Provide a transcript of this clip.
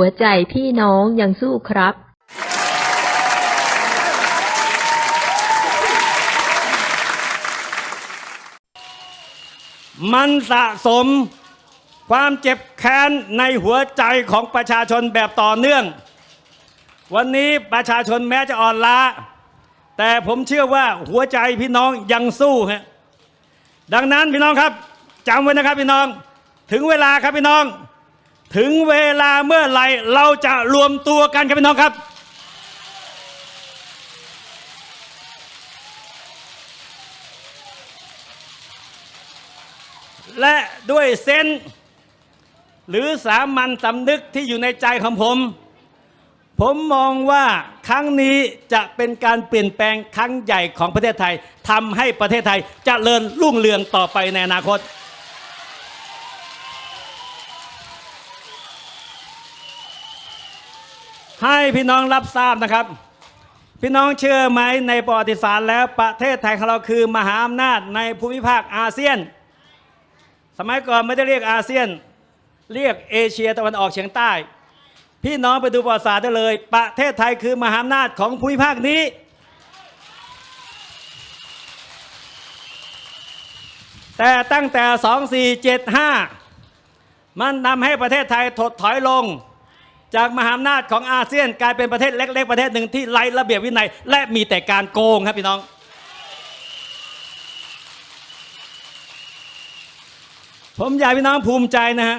หัวใจพี่น้องยังสู้ครับ มันสะสมความเจ็บแค้นในหัวใจของประชาชนแบบต่อเนื่อง วันนี้ประชาชนแม้จะอ่อนล้า แต่ผมเชื่อว่าหัวใจพี่น้องยังสู้ฮะดังนั้นพี่น้องครับจำไว้นะครับพี่น้อง ถึงเวลาครับพี่น้อง ถึงเวลาเมื่อไหร่เราจะรวมตัวกันครับพี่น้องครับ และด้วยเซนหรือสามัญสำนึกที่อยู่ในใจของผม ผมมองว่าครั้งนี้จะเป็นการเปลี่ยนแปลงครั้งใหญ่ของประเทศไทยทำให้ประเทศไทยจเจริญรุ่งเรืองต่อไปในอนาคต ให้พี่น้องรับทราบนะครับ พี่น้องเชื่อไหมในประวัติศาสตร์แล้วประเทศไทยของเราคือมหาอำนาจในภูมิภาคอาเซียน สมัยก่อนไม่ได้เรียกอาเซียน เรียกเอเชียตะวันออกเฉียงใต้ พี่น้องไปดูประวัติศาสตร์ได้เลย ประเทศไทยคือมหาอำนาจของภูมิภาคนี้แต่ตั้งแต่ 2475 มันทำให้ประเทศไทยถดถอยลง จากมหาอำนาจของอาเซียนกลายเป็นประเทศเล็ก ๆ ประเทศหนึ่งที่ไร้ระเบียบวินัย และมีแต่การโกงครับพี่น้อง ผมอยากให้พี่น้องภูมิใจนะฮะ